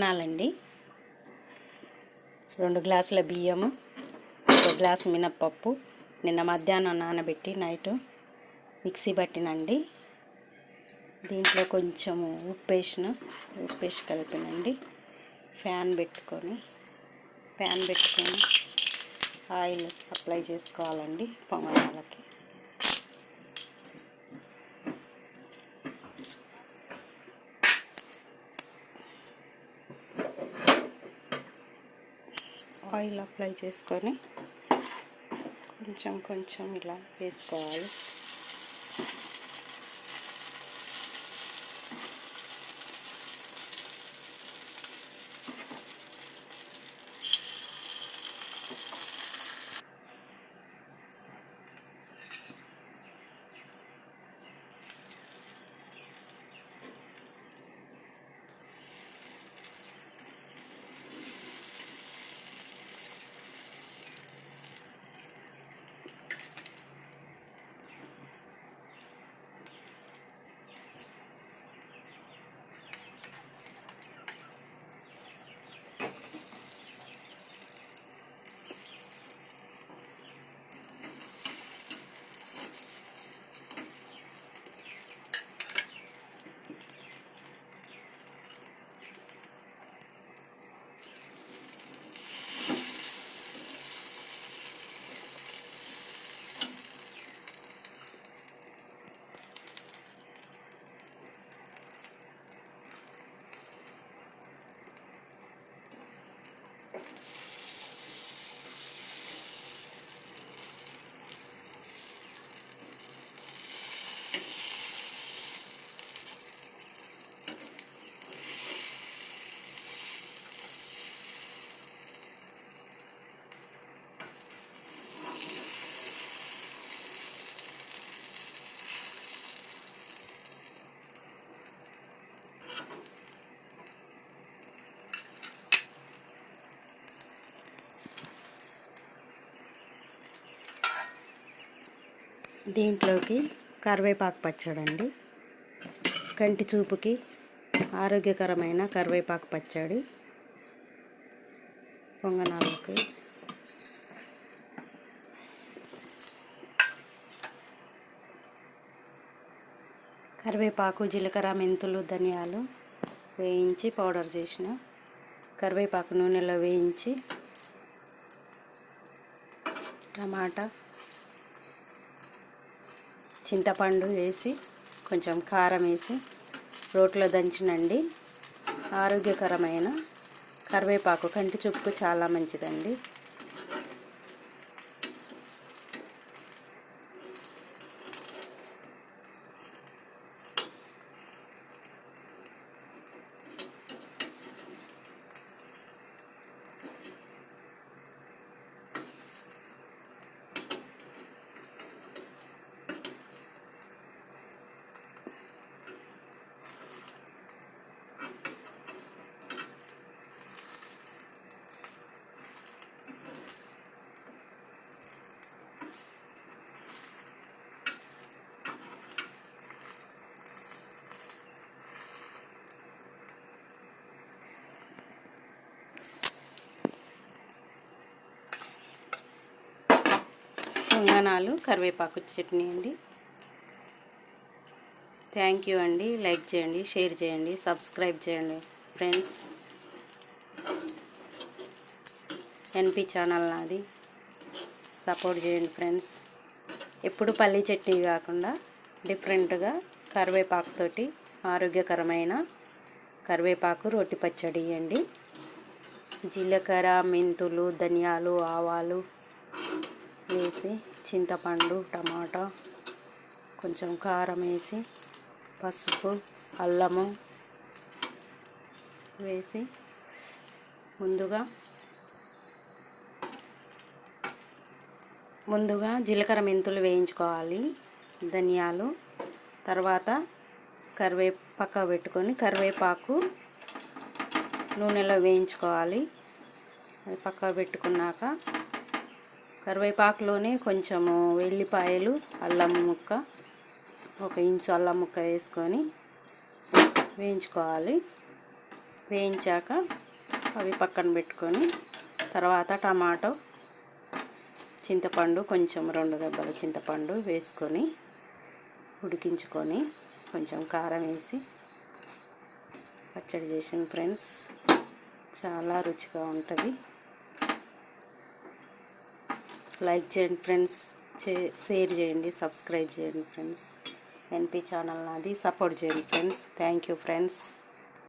నాలండి రెండు గ్లాసుల బియ్యము ఒక గ్లాసు మినప్పప్పు నిన్న మధ్యాహ్నం నానబెట్టి నైట్ మిక్సీ పట్టినండి. దీంట్లో కొంచెము ఉప్పు వేసిన ఉప్పు వేసి కలిపినండి. ఫ్యాన్ పెట్టుకొని ఫ్యాన్ పెట్టుకొని ఆయిల్ అప్లై చేసుకోవాలండి పొంగనాలకి. ఆయిల్ అప్లై చేసుకొని కొంచెం కొంచెం ఇలా వేసుకోవాలి. దీంట్లోకి కరివేపాకు పచ్చడండి. కంటి చూపుకి ఆరోగ్యకరమైన కరివేపాకు పచ్చడి. పొంగనాలకి. కరివేపాకు జీలకర్ర మెంతులు ధనియాలు వేయించి పౌడర్ చేసిన కరివేపాకు నూనెలో వేయించి టమాటా చింతపండు వేసి కొంచెం కారం వేసి రోట్లో దంచినండి. ఆరోగ్యకరమైన కరివేపాకు కంటి చూపుకు చాలా మంచిదండి. పొంగనాలు కరివేపాకు చట్నీ అండి. థ్యాంక్ యూ అండి. లైక్ చేయండి షేర్ చేయండి సబ్స్క్రైబ్ చేయండి ఫ్రెండ్స్ ఎన్పి ఛానల్ నాది. సపోర్ట్ చేయండి ఫ్రెండ్స్ ఎప్పుడు పల్లి చట్నీ కాకుండా డిఫరెంట్గా కరివేపాకుతోటి ఆరోగ్యకరమైన కరివేపాకు రొట్టి పచ్చడి ఇవ్వండి జీలకర్ర మెంతులు ధనియాలు ఆవాలు వేసి చింతపండు టమాటా కొంచెం కారం వేసి పసుపు అల్లము వేసి ముందుగా ముందుగా జీలకర్ర మెంతులు వేయించుకోవాలి ధనియాలు తర్వాత కరివే పక్క పెట్టుకొని కరివేపాకు నూనెలో వేయించుకోవాలి. అది పక్క పెట్టుకున్నాక కరివేపాకులోనే కొంచెము వెల్లిపాయలు అల్లం ముక్క ఒక ఇంచు అల్లం ముక్క వేసుకొని వేయించుకోవాలి. వేయించాక అవి పక్కన పెట్టుకొని తర్వాత టమాటో చింతపండు కొంచెం రెండు దెబ్బల చింతపండు వేసుకొని ఉడికించుకొని కొంచెం కారం వేసి పచ్చడి చేసిన ఫ్రెండ్స్ చాలా రుచిగా ఉంటుంది. లైక్ చేయండి ఫ్రెండ్స్ చే షేర్ చేయండి సబ్స్క్రైబ్ చేయండి ఫ్రెండ్స్. ఎన్పి ఛానల్ నాది సపోర్ట్ చేయండి ఫ్రెండ్స్. Thank you friends.